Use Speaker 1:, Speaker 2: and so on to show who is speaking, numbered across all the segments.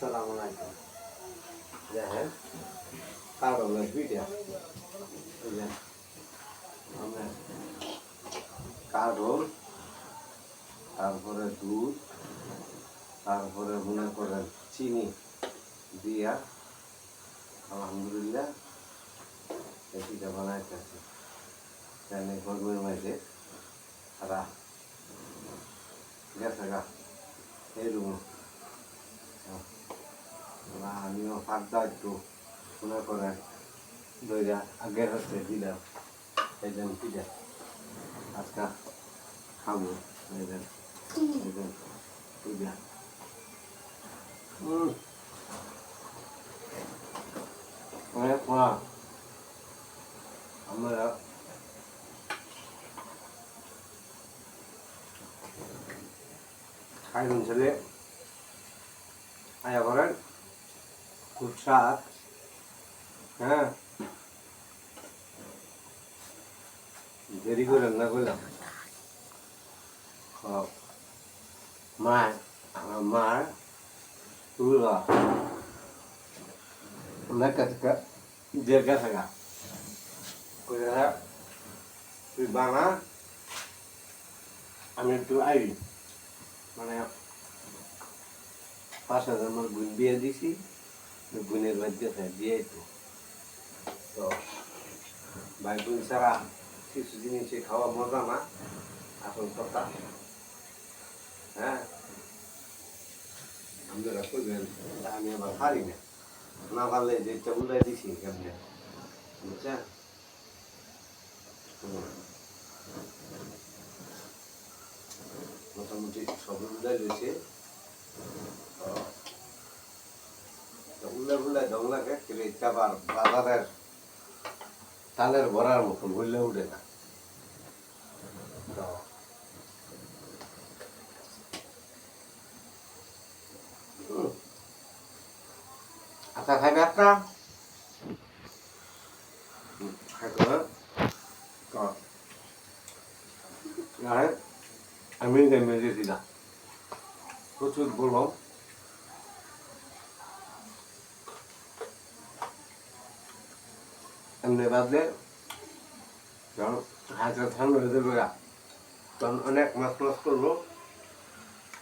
Speaker 1: আসসালামু আলাইকুম। দেখেন কারও পিঠা এই কারোল তারপরে দুধ, তারপরে মনে করেন চিনি দিয়া আলহামদুলিল্লাহ এই পিঠা বানাইতেছে জানি গরমের মাঝে সারা গেছে গা এইরকম না আমিও ফাঁকদা একটু মনে করেন আগের হচ্ছে দিলাম, এই দেন পিঠা আজকা খাব, এই দেন এই দেন আমরা খাইবেন ছেলে আয়া করেন খুব স্বাদ হ্যাঁ? দেরি করেন না করলাম। মা, আমার মার তুলা ওনার কাছে দেড় কাছে করে তুই বানা, আমি একটু আই মানে পাঁচ হাজার আমার বোন বিয়ে দিছি। বোনের বাড়িতে দিয়ে তো। তো, ভাই বোন ছাড়া কিছু জিনিসে খাওয়া মজা না আসল কথা। হ্যাঁ? আপনারা করবেন আমি আবার পারি না। না পারলে যে চাবুলাই দিছি কেমনে? বুঝছেন। মোটামুটি সব উল্লাই রয়েছে উল্লাই দংলাকে কিন্তু এটা আবার বাজারের তালের ভরার মতন হইলে উঠে না। আচ্ছা খাইবে তো না, হয়? আমি প্রচুর বললাম। এমনি বাদলে যখন ধান হয়ে যাবে গা, তখন অনেক মাছ মাছ করব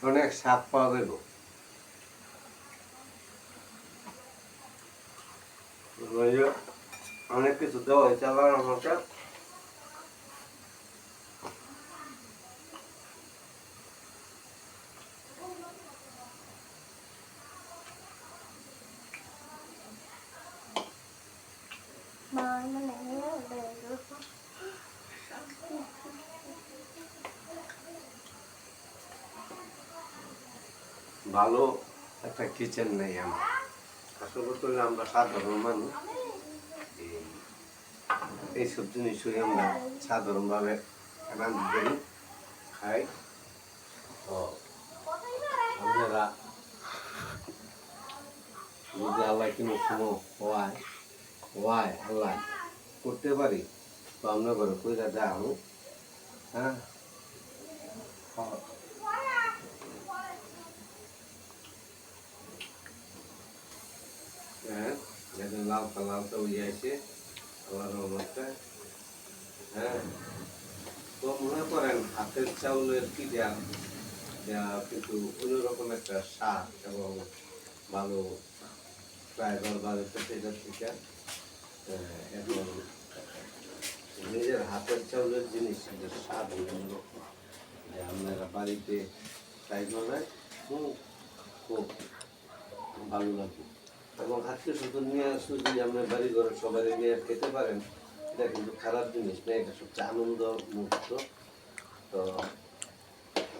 Speaker 1: অনেক স্বাদ পাওয়া যাবে অনেক কিছু দেওয়া হয়েছে আবার আমাকে। ভালো একটা কিচেন নেই আমার। আসলে তো আমরা সাধারণ মানুষ। এই- এইসব জিনিসই আমরা সাধারণভাবে রান্না করি, খাই। তো আপনারা যদি আল্লাহ কোনো সময় হওয়ায় হওয়ায় আল্লাহ করতে পারি, তো আমরা ঘরে কইরা যাও হ্যাঁ? হ্যাঁ যাতে লাল লাল তো হয়ে আছে আল্লাহর হ্যাঁ। তো মনে করেন হাতের চাউলের কি দেয়া যা কিন্তু অন্যরকম একটা স্বাদ এবং ভালো দশ বারো সেটার থেকে আহ, এখন নিজের হাতের চাউলের জিনিস একটা স্বাদ অন্যরকম। যে আপনারা বাড়িতে ট্রাই খুব খুব ভালো লাগবে এবং আজকে শুধু নিয়ে যদি আপনার বাড়ি ঘরে সবাই নিয়ে খেতে পারেন, এটা কিন্তু খারাপ জিনিস না, এটা সবচেয়ে আনন্দ মুহূর্ত তো,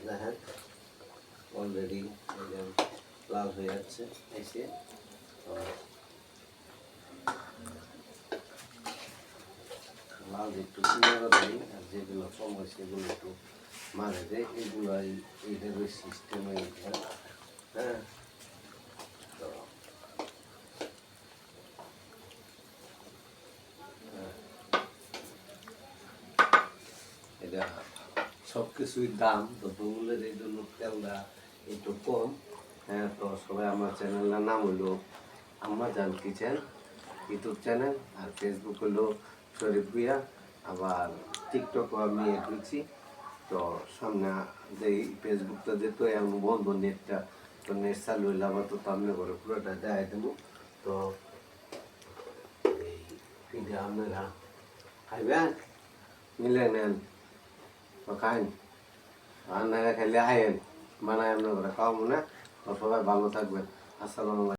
Speaker 1: দেখেন অলরেডি লাল হয়ে যাচ্ছে, এসে। লাল একটু দেয় আর যেগুলো কম হয় সেগুলো একটু মারে দেয় এগুলো এই- এইটার সিস্টেমে হ্যাঁ? সব কিছুই দাম দ্রব্যমূল্যের এই জন্য তেলটা একটু কম। হ্যাঁ তো সবাই আমার চ্যানেলের নাম হলো Amma Jan kitchen, YouTube channel, আর ফেসবুক হলো শরীফ ভুইয়া, আবার টিকটকও আমি এড তো সামনে যে ফেসবুকটা যেহেতু এমন বন্ধ, নেটটা, তো নেট চালু হইলে আবার তো সামনে করে পুরোটা দেখাই দেবো। তো এই আপনারা খাইবেন, মিলে নেন। খাইন আপনারা খাইলে আইন বানায় আপনার করে খাওয়াবো না। সবাই ভালো থাকবেন। আসসালামু